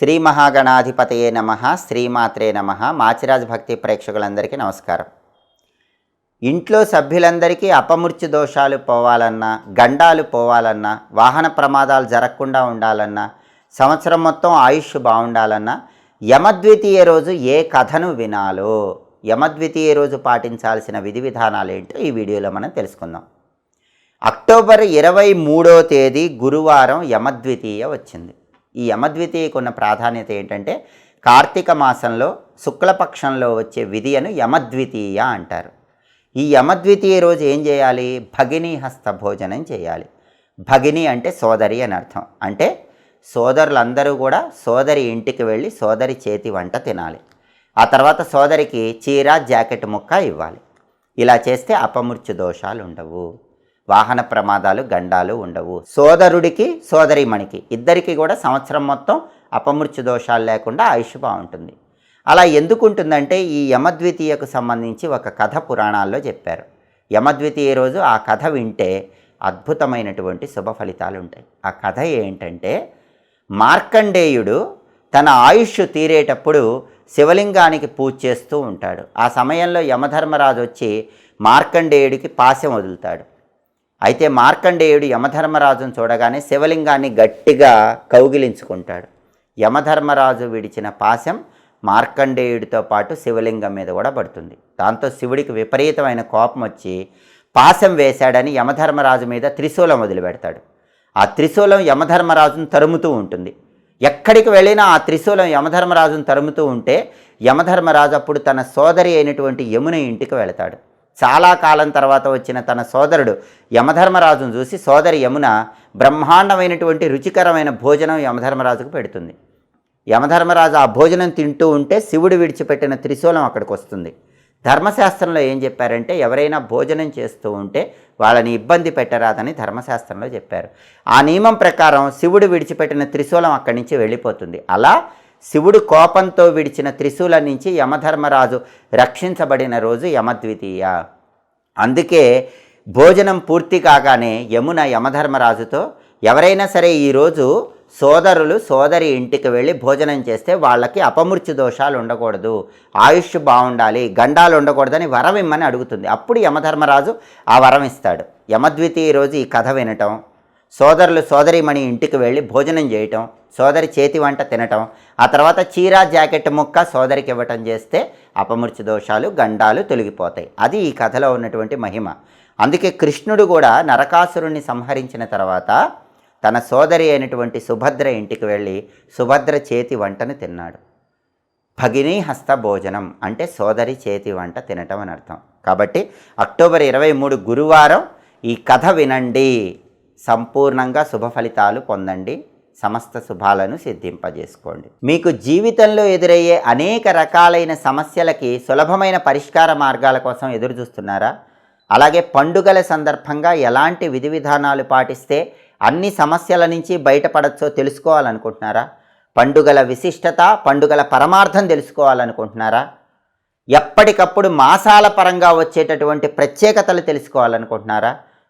శ్రీ మహాగణాధిపతయే నమ శ్రీమాత్రే నమ. మాచిరాజ్ భక్తి ప్రేక్షకులందరికీ నమస్కారం. ఇంట్లో సభ్యులందరికీ అపమృత్యు దోషాలు పోవాలన్నా గండాలు పోవాలన్నా వాహన ప్రమాదాలు జరగకుండా ఉండాలన్నా సంవత్సరం మొత్తం ఆయుష్ బాగుండాలన్నా యమద్వితీయ రోజు ఏ కథను వినాలో యమద్వితీయ రోజు పాటించాల్సిన విధి విధానాలు ఏంటో ఈ వీడియోలో మనం తెలుసుకుందాం. అక్టోబర్ ఇరవై మూడో తేదీ గురువారం యమద్వితీయ వచ్చింది. ఈ యమద్వితీయకు ఉన్న ప్రాధాన్యత ఏంటంటే కార్తీక మాసంలో శుక్లపక్షంలో వచ్చే విధియను యమద్వితీయ అంటారు. ఈ యమద్వితీయ రోజు ఏం చేయాలి? భగిని హస్త భోజనం చేయాలి. భగిని అంటే సోదరి అని అర్థం. అంటే సోదరులందరూ కూడా సోదరి ఇంటికి వెళ్ళి సోదరి చేతి వంట తినాలి. ఆ తర్వాత సోదరికి చీర జాకెట్ ముక్క ఇవ్వాలి. ఇలా చేస్తే అపమృత్యు దోషాలు ఉండవు వాహన ప్రమాదాలు గండాలు ఉండవు. సోదరుడికి సోదరిమణికి ఇద్దరికి కూడా సంవత్సరం మొత్తం అపమృత్యు దోషాలు లేకుండా ఆయుష్ బాగుంటుంది. అలా ఎందుకుంటుందంటే ఈ యమద్వితీయకు సంబంధించి ఒక కథ పురాణాల్లో చెప్పారు. యమద్వితీయ రోజు ఆ కథ వింటే అద్భుతమైనటువంటి శుభ ఫలితాలు ఉంటాయి. ఆ కథ ఏంటంటే మార్కండేయుడు తన ఆయుష్ తీరేటప్పుడు శివలింగానికి పూజ చేస్తూ ఉంటాడు. ఆ సమయంలో యమధర్మరాజు వచ్చి మార్కండేయుడికి పాశం వదులుతాడు. అయితే మార్కండేయుడు యమధర్మరాజును చూడగానే శివలింగాన్ని గట్టిగా కౌగిలించుకుంటాడు. యమధర్మరాజు విడిచిన పాశం మార్కండేయుడితో పాటు శివలింగం మీద కూడా పడుతుంది. దాంతో శివుడికి విపరీతమైన కోపం వచ్చి పాశం వేశాడని యమధర్మరాజు మీద త్రిశూలం వదిలిపెడతాడు. ఆ త్రిశూలం యమధర్మరాజును తరుముతూ ఉంటుంది. ఎక్కడికి వెళ్ళినా ఆ త్రిశూలం యమధర్మరాజును తరుముతూ ఉంటే యమధర్మరాజు అప్పుడు తన సోదరి అయినటువంటి యమున ఇంటికి వెళతాడు. చాలా కాలం తర్వాత వచ్చిన తన సోదరుడు యమధర్మరాజును చూసి సోదరి యమున బ్రహ్మాండమైనటువంటి రుచికరమైన భోజనం యమధర్మరాజుకు పెడుతుంది. యమధర్మరాజు ఆ భోజనం తింటూ ఉంటే శివుడు విడిచిపెట్టిన త్రిశూలం అక్కడికి వస్తుంది. ధర్మశాస్త్రంలో ఏం చెప్పారంటే ఎవరైనా భోజనం చేస్తూ ఉంటే వాళ్ళని ఇబ్బంది పెట్టరాదని ధర్మశాస్త్రంలో చెప్పారు. ఆ నియమం ప్రకారం శివుడు విడిచిపెట్టిన త్రిశూలం అక్కడి నుంచి వెళ్ళిపోతుంది. అలా శివుడు కోపంతో విడిచిన త్రిశూల నుంచి యమధర్మరాజు రక్షించబడిన రోజు యమద్వితీయ. అందుకే భోజనం పూర్తి కాగానే యమున యమధర్మరాజుతో ఎవరైనా సరే ఈరోజు సోదరులు సోదరి ఇంటికి వెళ్ళి భోజనం చేస్తే వాళ్ళకి అపమృత్యు దోషాలు ఉండకూడదు. ఆయుష్ బాగుండాలి గండాలు ఉండకూడదని వరం ఇమ్మని అడుగుతుంది. అప్పుడు యమధర్మరాజు ఆ వరం ఇస్తాడు. యమద్వితీయ రోజు ఈ కథ వినటం. సోదరులు సోదరిమణి ఇంటికి వెళ్ళి భోజనం చేయటం సోదరి చేతి వంట తినటం ఆ తర్వాత చీర జాకెట్ ముక్క సోదరికి ఇవ్వటం చేస్తే అపమృత్యు దోషాలు గండాలు తొలగిపోతాయి. అది ఈ కథలో ఉన్నటువంటి మహిమ. అందుకే కృష్ణుడు కూడా నరకాసురుణ్ణి సంహరించిన తర్వాత తన సోదరి అయినటువంటి సుభద్ర ఇంటికి వెళ్ళి సుభద్ర చేతి వంటను తిన్నాడు. భగిని హస్త భోజనం అంటే సోదరి చేతి వంట తినటం అని అర్థం. కాబట్టి అక్టోబర్ ఇరవై మూడు గురువారం ఈ కథ వినండి. సంపూర్ణంగా శుభ ఫలితాలు పొందండి. సమస్త శుభాలను సిద్ధింపజేసుకోండి. మీకు జీవితంలో ఎదురయ్యే అనేక రకాలైన సమస్యలకి సులభమైన పరిష్కార మార్గాల కోసం ఎదురు చూస్తున్నారా అలాగే పండుగల సందర్భంగా ఎలాంటి విధి విధానాలు పాటిస్తే అన్ని సమస్యల నుంచి బయటపడచ్చో తెలుసుకోవాలనుకుంటున్నారా? పండుగల విశిష్టత పండుగల పరమార్థం తెలుసుకోవాలనుకుంటున్నారా? ఎప్పటికప్పుడు మాసాల పరంగా వచ్చేటటువంటి ప్రత్యేకతలు తెలుసుకోవాలనుకుంటున్నారా?